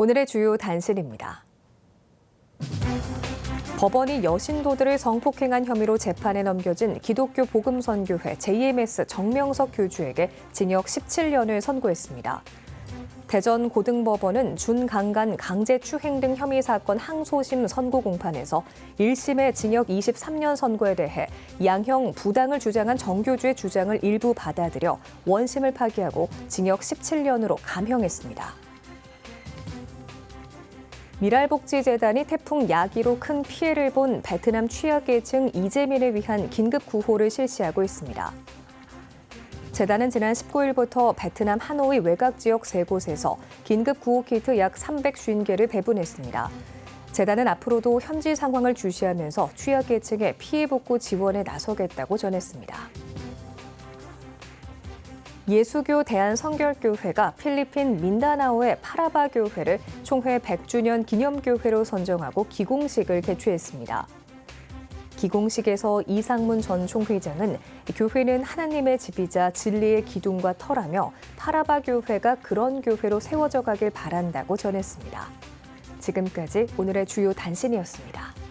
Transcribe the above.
오늘의 주요 단신입니다. 법원이 여신도들을 성폭행한 혐의로 재판에 넘겨진 기독교 복음선교회 JMS 정명석 교주에게 징역 17년을 선고했습니다. 대전 고등법원은 준강간 강제추행 등 혐의 사건 항소심 선고 공판에서 1심의 징역 23년 선고에 대해 양형 부당을 주장한 정교주의 주장을 일부 받아들여 원심을 파기하고 징역 17년으로 감형했습니다. 미랄복지재단이 태풍 야기로 큰 피해를 본 베트남 취약계층 이재민을 위한 긴급 구호를 실시하고 있습니다. 재단은 지난 19일부터 베트남 하노이 외곽 지역 세 곳에서 긴급 구호 키트 약 350개를 배분했습니다. 재단은 앞으로도 현지 상황을 주시하면서 취약계층의 피해 복구 지원에 나서겠다고 전했습니다. 예수교 대한성결교회가 필리핀 민다나오의 파라바 교회를 총회 100주년 기념교회로 선정하고 기공식을 개최했습니다. 기공식에서 이상문 전 총회장은 교회는 하나님의 집이자 진리의 기둥과 터라며 파라바 교회가 그런 교회로 세워져 가길 바란다고 전했습니다. 지금까지 오늘의 주요 단신이었습니다.